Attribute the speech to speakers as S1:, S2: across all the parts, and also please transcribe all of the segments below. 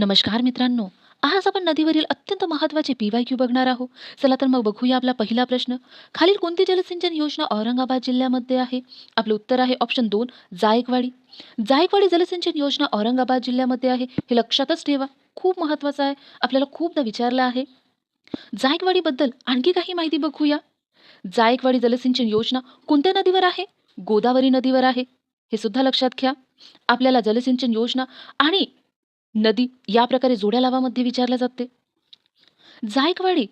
S1: नमस्कार मित्रांनो आज आपण नदीवरील अत्यंत महत्त्वाचे पी वाय क्यू बघणार आहोत. चला तर मग बघूया आपला पहिला प्रश्न. खालील कोणती जलसिंचन योजना औरंगाबाद जिल्ह्यामध्ये आहे? आपलं उत्तर आहे ऑप्शन दोन जायकवाडी. जायकवाडी जलसिंचन योजना औरंगाबाद जिल्ह्यामध्ये आहे हे लक्षातच ठेवा. खूप महत्त्वाचं आहे. आपल्याला खूपदा विचारलं आहे. जायकवाडीबद्दल आणखी काही माहिती बघूया. जायकवाडी जलसिंचन योजना कोणत्या नदीवर आहे? गोदावरी नदीवर आहे. हे सुद्धा लक्षात घ्या. आपल्याला जलसिंचन योजना आणि नदी या प्रकारे जोड्या लावामध्ये विचारल्या जाते. जायकवाडी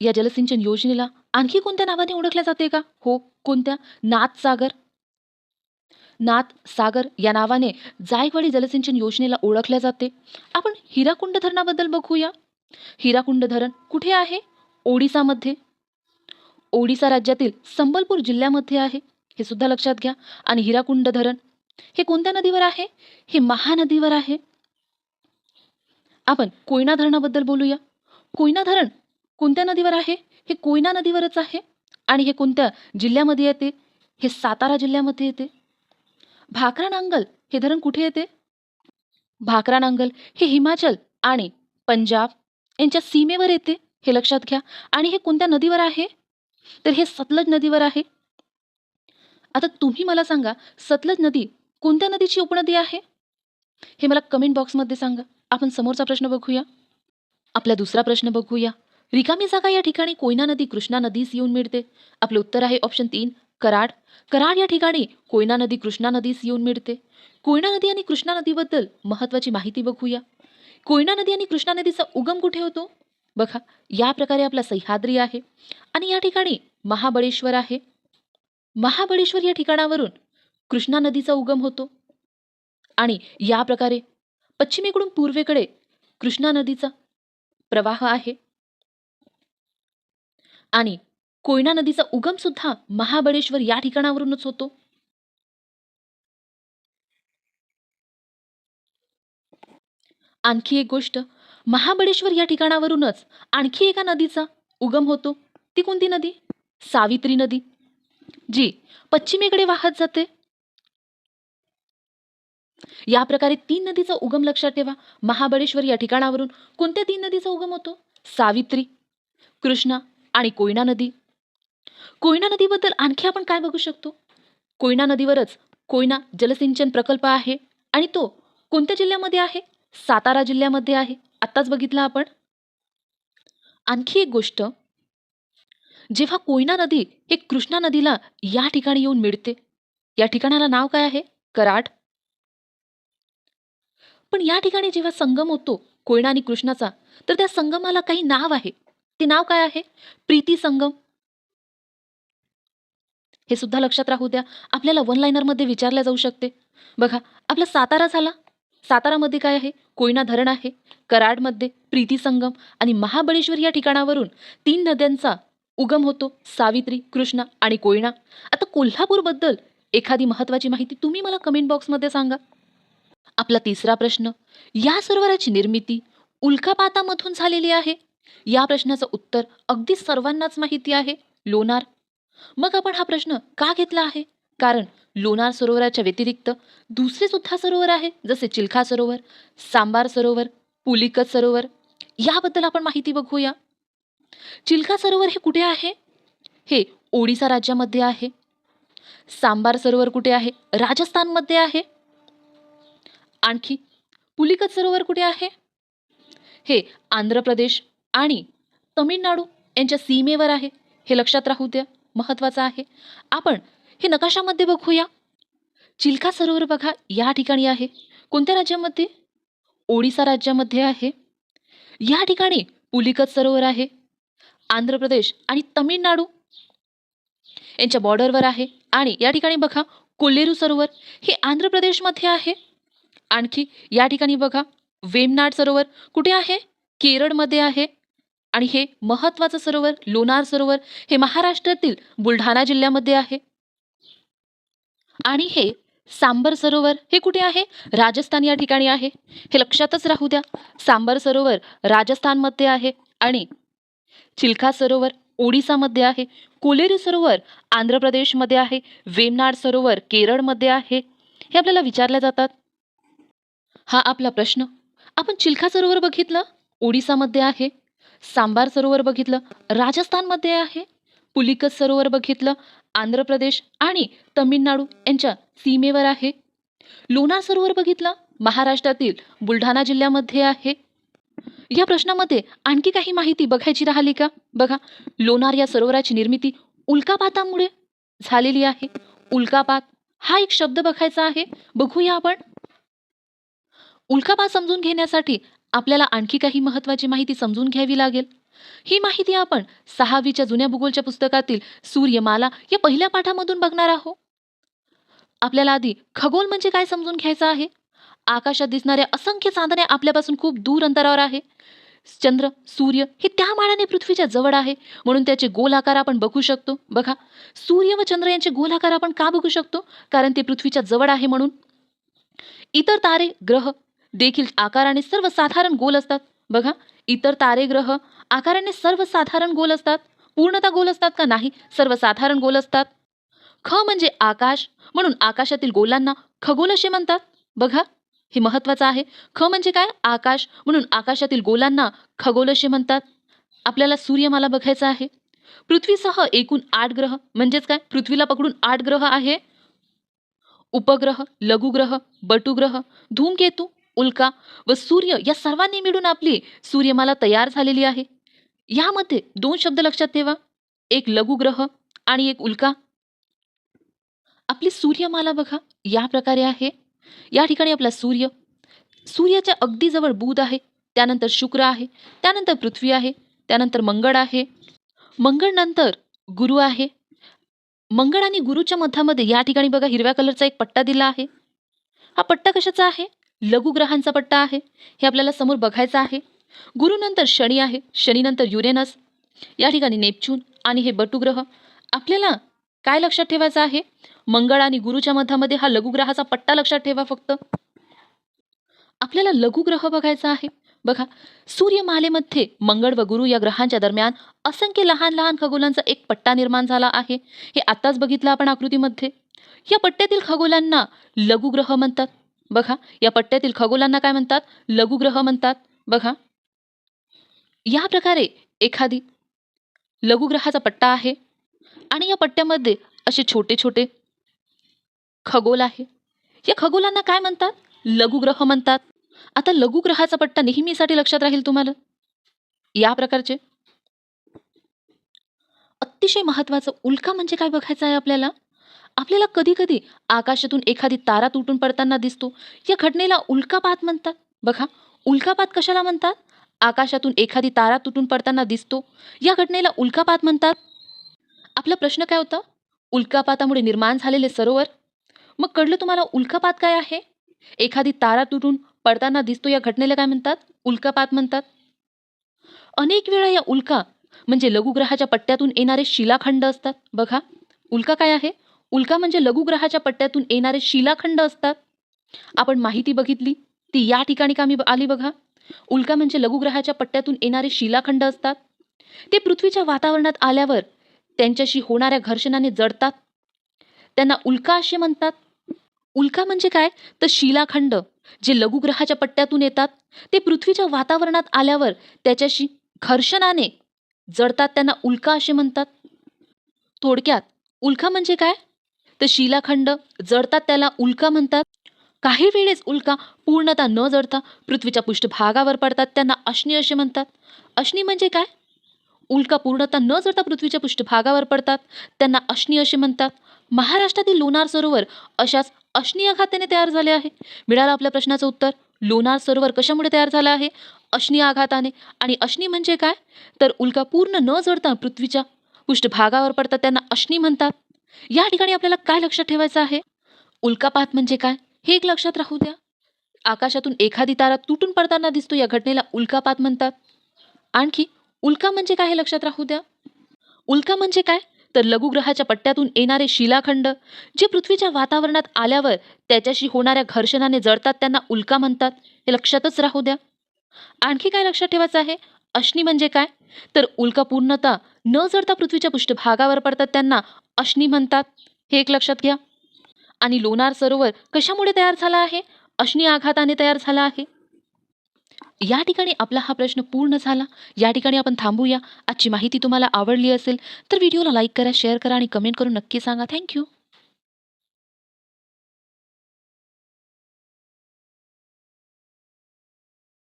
S1: या जलसिंचन योजनेला आणखी कोणत्या नावाने ओळखल्या जाते का? हो कोणत्या? नाथसागर नाथ सागर या नावाने जायकवाडी जलसिंचन योजनेला ओळखल्या जाते. आपण हिराकुंड धरणाबद्दल बघूया. हिराकुंड धरण कुठे आहे? ओडिसामध्ये. ओडिसा राज्यातील संबलपूर जिल्ह्यामध्ये आहे. हे सुद्धा लक्षात घ्या. आणि हिराकुंड धरण हे कोणत्या नदीवर आहे? हे महानदीवर आहे. आपण कोयना धरणाबद्दल बोलूया. कोयना धरण कोणत्या नदीवर आहे? हे कोयना नदीवरच आहे? आणि हे कोणत्या जिल्ह्यामध्ये येते? हे सातारा जिल्ह्यामध्ये येते. भाकरा नांगल हे धरण कुठे येते? भाकरा नांगल हे हिमाचल आणि पंजाब यांच्या सीमेवर येते हे लक्षात घ्या. आणि हे कोणत्या नदीवर आहे? तर हे सतलज नदीवर आहे. आता तुम्ही मला सांगा सतलज नदी कोणत्या नदीची उपनदी आहे? हे मला कमेंट बॉक्समध्ये सांगा. आपण समोरचा प्रश्न बघूया? आपला दुसरा प्रश्न बघूया. रिकामी जागा या ठिकाणी कोयना नदी कृष्णा नदीस येऊन मिळते. आपले उत्तर आहे ऑप्शन तीन कराड. कराड या ठिकाणी कोयना नदी कृष्णा नदीस येऊन मिळते. कोयना नदी आणि कृष्णा नदीबद्दल महत्त्वाची माहिती बघूया. कोयना नदी आणि कृष्णा नदीचा उगम कुठे होतो? बघा या प्रकारे आपला सह्याद्री आहे. आणि या ठिकाणी महाबळेश्वर आहे. महाबळेश्वर या ठिकाणावरून कृष्णा नदीचा उगम होतो. आणि या प्रकारे पश्चिमेकडून पूर्वेकडे कृष्णा नदीचा प्रवाह आहे. आणि कोयना नदीचा उगम सुद्धा महाबळेश्वर या ठिकाणावरूनच होतो. आणखी एक गोष्ट महाबळेश्वर या ठिकाणावरूनच आणखी एका नदीचा उगम होतो. ती कोणती नदी? सावित्री नदी जी पश्चिमेकडे वाहत जाते. या प्रकारे तीन नदीचा उगम लक्षात ठेवा. महाबळेश्वर या ठिकाणावरून कोणत्या तीन नदीचा उगम होतो? सावित्री कृष्णा आणि कोयना नदी. कोयना नदीबद्दल आणखी आपण काय बघू शकतो? कोयना नदीवरच कोयना जलसिंचन प्रकल्प आहे आणि तो कोणत्या जिल्ह्यामध्ये आहे? सातारा जिल्ह्यामध्ये आहे. आत्ताच बघितलं आपण. आणखी एक गोष्ट जेव्हा कोयना नदी हे कृष्णा नदीला या ठिकाणी येऊन मिळते या ठिकाणाला नाव काय आहे? कराड. पण या ठिकाणी जेव्हा संगम होतो कोयना आणि कृष्णाचा तर त्या संगमाला काही नाव आहे. ते नाव काय आहे? प्रीती संगम. हे सुद्धा लक्षात राहू द्या. आपल्याला वन लायनरमध्ये विचारल्या जाऊ शकते. बघा आपला सातारा झाला. सातारामध्ये काय आहे? कोयना धरण आहे. कराडमध्ये प्रीती संगम आणि महाबळेश्वर या ठिकाणावरून तीन नद्यांचा उगम होतो. सावित्री कृष्णा आणि कोयना. आता कोल्हापूरबद्दल एखादी महत्त्वाची माहिती तुम्ही मला कमेंट बॉक्समध्ये सांगा. आपला तिसरा प्रश्न या सरोवराची निर्मिती उल्कापातामधून झालेली आहे? या प्रश्नाचं उत्तर अगदी सर्वांनाच माहिती आहे लोणार. मग आपण हा प्रश्न का घेतला आहे? कारण लोणार सरोवराच्या व्यतिरिक्त दुसरे सुद्धा सरोवर आहे जसे चिल्खा सरोवर सांबार सरोवर पुलिकत सरोवर. याबद्दल आपण माहिती बघूया. चिल्का सरोवर हे कुठे आहे? हे ओडिसा राज्यामध्ये आहे. सांबार सरोवर कुठे आहे? राजस्थानमध्ये आहे. आणखी पुलिकत सरोवर कुठे आहे? हे आंध्र प्रदेश आणि तमिळनाडू यांच्या सीमेवर आहे. हे लक्षात राहू द्या महत्त्वाचं आहे. आपण हे नकाशामध्ये बघूया. चिल्का सरोवर बघा या ठिकाणी आहे. कोणत्या राज्यामध्ये? ओडिसा राज्यामध्ये आहे. या ठिकाणी पुलिकत सरोवर आहे. आंध्र प्रदेश आणि तमिळनाडू यांच्या बॉर्डरवर आहे. आणि या ठिकाणी बघा कोल्लेरू सरोवर. हे आंध्र प्रदेशमध्ये आहे. आणखी या ठिकाणी बघा वेमनाड सरोवर कुठे आहे? केरळमध्ये आहे. आणि हे महत्त्वाचं सरोवर लोणार सरोवर हे महाराष्ट्रातील बुलढाणा जिल्ह्यामध्ये आहे. आणि हे सांबर सरोवर हे कुठे आहे? राजस्थान या ठिकाणी आहे. हे लक्षातच राहू द्या सांबर सरोवर राजस्थानमध्ये आहे आणि चिल्का सरोवर ओडिसामध्ये आहे. कोलेरी सरोवर आंध्र प्रदेशमध्ये आहे. वेमनाड सरोवर केरळमध्ये आहे. हे आपल्याला विचारल्या जातात हा आपला प्रश्न. आपण चिल्खा सरोवर बघितलं? ओडिसामध्ये आहे. सांबार सरोवर बघितलं? राजस्थानमध्ये आहे. पुलिकत सरोवर बघितलं? आंध्र प्रदेश आणि तमिळनाडू यांच्या सीमेवर आहे. लोणार सरोवर बघितलं? महाराष्ट्रातील बुलढाणा जिल्ह्यामध्ये आहे. या प्रश्नामध्ये आणखी काही माहिती बघायची राहिली का? बघा लोणार या सरोवराची निर्मिती उल्कापातामुळे झालेली आहे. उल्कापात हा एक शब्द बघायचा आहे. बघूया आपण. उल्कापात समजून घेण्यासाठी आपल्याला आणखी काही महत्त्वाची माहिती समजून घ्यावी लागेल. ही माहिती आपण सहावीच्या जुन्या भूगोलच्या पुस्तकातील सूर्यमाला या पहिल्या पाठामधून बघणार आहोत. आपल्याला आधी खगोल म्हणजे काय समजून घ्यायचं आहे? आकाशात दिसणाऱ्या असंख्य चांदण्या आपल्यापासून खूप दूर अंतरावर आहे. चंद्र सूर्य हे त्या मानाने पृथ्वीच्या जवळ आहे म्हणून त्याचे गोल आकार आपण बघू शकतो. बघा सूर्य व चंद्र यांचे गोल आकार आपण का बघू शकतो? कारण ते पृथ्वीच्या जवळ आहे म्हणून. इतर तारे ग्रह देखील आकाराने सर्वसाधारण गोल असतात. बघा इतर तारे ग्रह आकाराने सर्वसाधारण गोल असतात. पूर्णतः गोल असतात का नाही? सर्वसाधारण गोल असतात. ख म्हणजे आकाश म्हणून आकाशातील गोलांना खगोल असे म्हणतात. बघा हे महत्त्वाचं आहे. ख म्हणजे काय? आकाश म्हणून आकाशातील गोलांना खगोल असे म्हणतात. आपल्याला सूर्यमाला बघायचा आहे. पृथ्वीसह एकूण आठ ग्रह म्हणजेच काय? पृथ्वीला पकडून आठ ग्रह आहे. उपग्रह लघुग्रह बटुग्रह धूमकेतू उल्का व सूर्य या सर्वांनी मिळून आपली सूर्यमाला तयार झालेली आहे. यामध्ये दोन शब्द लक्षात ठेवा. एक लघुग्रह आणि एक उल्का. आपली सूर्यमाला बघा या प्रकारे आहे. या ठिकाणी आपला सूर्य. सूर्याच्या अगदी जवळ बुध आहे. त्यानंतर शुक्र आहे. त्यानंतर पृथ्वी आहे. त्यानंतर मंगळ आहे. मंगळ नंतर गुरु आहे. मंगळ आणि गुरुच्या मध्यामध्ये या ठिकाणी बघा हिरव्या कलरचा एक पट्टा दिला आहे. हा पट्टा कशाचा आहे? लघुग्रहांचा पट्टा आहे. हे आपल्याला समोर बघायचं आहे. गुरुनंतर शनी आहे. शनीनंतर युरेनस. या ठिकाणी नेपच्यून आणि हे बटुग्रह. आपल्याला काय लक्षात ठेवायचं आहे? मंगळ आणि गुरुच्या मध्यामध्ये हा लघुग्रहाचा पट्टा लक्षात ठेवा फक्त. आपल्याला लघुग्रह बघायचा आहे. बघा सूर्यमालेमध्ये मंगळ व गुरु या ग्रहांच्या दरम्यान असंख्य लहान लहान खगोलांचा एक पट्टा निर्माण झाला आहे. हे आत्ताच बघितलं आपण आकृतीमध्ये. या पट्ट्यातील खगोलांना लघुग्रह म्हणतात. बघा या पट्ट्यातील खगोलांना काय म्हणतात? लघुग्रह म्हणतात. बघा. या प्रकारे एखादी लघुग्रहाचा पट्टा आहे आणि या पट्ट्यामध्ये असे छोटे छोटे खगोल आहे. या खगोलांना काय म्हणतात? लघुग्रह म्हणतात. आता लघुग्रहाचा पट्टा नेहमीसाठी लक्षात राहील तुम्हाला? या प्रकारचे. अतिशय महत्वाचं उल्का म्हणजे काय बघायचं आहे आपल्याला? आपल्याला कधी कधी आकाशातून एखादी तारा तुटून पडताना दिसतो. या घटनेला उल्कापात म्हणतात. बघा उल्कापात कशाला म्हणतात? आकाशातून एखादी तारा तुटून पडताना दिसतो. या घटनेला उल्कापात म्हणतात. आपला प्रश्न काय होता? उल्कापातामुळे निर्माण झालेले सरोवर? मग कळलं तुम्हाला उल्कापात काय आहे? एखादी तारा तुटून पडताना दिसतो या घटनेला काय म्हणतात? उल्कापात म्हणतात. अनेक वेळा या उल्का म्हणजे लघुग्रहाच्या पट्ट्यातून येणारे शिलाखंड असतात. बघा उल्का काय आहे? उल्का म्हणजे लघुग्रहाच्या पट्ट्यातून येणारे शिलाखंड असतात. आपण माहिती बघितली ती या ठिकाणी कामी आली बघा. उल्का म्हणजे लघुग्रहाच्या पट्ट्यातून येणारे शिलाखंड असतात. ते पृथ्वीच्या वातावरणात आल्यावर त्यांच्याशी होणाऱ्या घर्षणाने जडतात. त्यांना उल्का असे म्हणतात. उल्का म्हणजे काय? तर शिलाखंड जे लघुग्रहाच्या पट्ट्यातून येतात. ते पृथ्वीच्या वातावरणात आल्यावर त्याच्याशी घर्षणाने जडतात. त्यांना उल्का असे म्हणतात. थोडक्यात उल्का म्हणजे काय? तर शिलाखंड जडतात त्याला उल्का म्हणतात. काही वेळेस उल्का पूर्णतः न जडता पृथ्वीच्या पृष्ठभागावर पडतात त्यांना अश्नी असे म्हणतात. अश्नी म्हणजे काय? उल्का पूर्णतः न जडता पृथ्वीच्या पृष्ठभागावर पडतात त्यांना अश्नी असे म्हणतात. महाराष्ट्रातील लोणार सरोवर अशाच अश्नी आघाताने तयार झाले आहे. मिळालं आपल्या प्रश्नाचं उत्तर. लोणार सरोवर कशामुळे तयार झालं आहे? अश्नी आघाताने. आणि अश्नी म्हणजे काय? तर उल्का पूर्ण न जडता पृथ्वीच्या पृष्ठभागावर पडतात त्यांना अश्नी म्हणतात. या ठिकाणी आपल्याला काय लक्षात ठेवायचं आहे? उल्कापात म्हणजे काय? हे एक लक्षात राहू द्या. आकाशातून एखादी तारा तुटून पडताना दिसतो या घटनेला उल्कापात म्हणतात. आणखी उल्का म्हणजे काय हे लक्षात राहू द्या. उल्का म्हणजे काय? तर लघुग्रहाच्या पट्ट्यातून येणारे शिलाखंड जे पृथ्वीच्या वातावरणात आल्यावर त्याच्याशी होणाऱ्या घर्षणाने जळतात त्यांना उल्का म्हणतात. हे लक्षातच राहू द्या. आणखी काय लक्षात ठेवायचं आहे? अश्नी म्हणजे काय? तर उल्का पूर्णतः न जडता पृथ्वीच्या पृष्ठभागावर पडतात त्यांना अश्नी म्हणतात. हे एक लक्षात घ्या. आणि लोणार सरोवर कशामुळे तयार झाला आहे? अश्नी आघाताने तयार झाला आहे. या ठिकाणी आपला हा प्रश्न पूर्ण झाला. या ठिकाणी आपण थांबूया. आजची माहिती तुम्हाला आवडली असेल तर व्हिडिओला लाईक करा शेअर करा आणि कमेंट करून नक्की सांगा. थँक्यू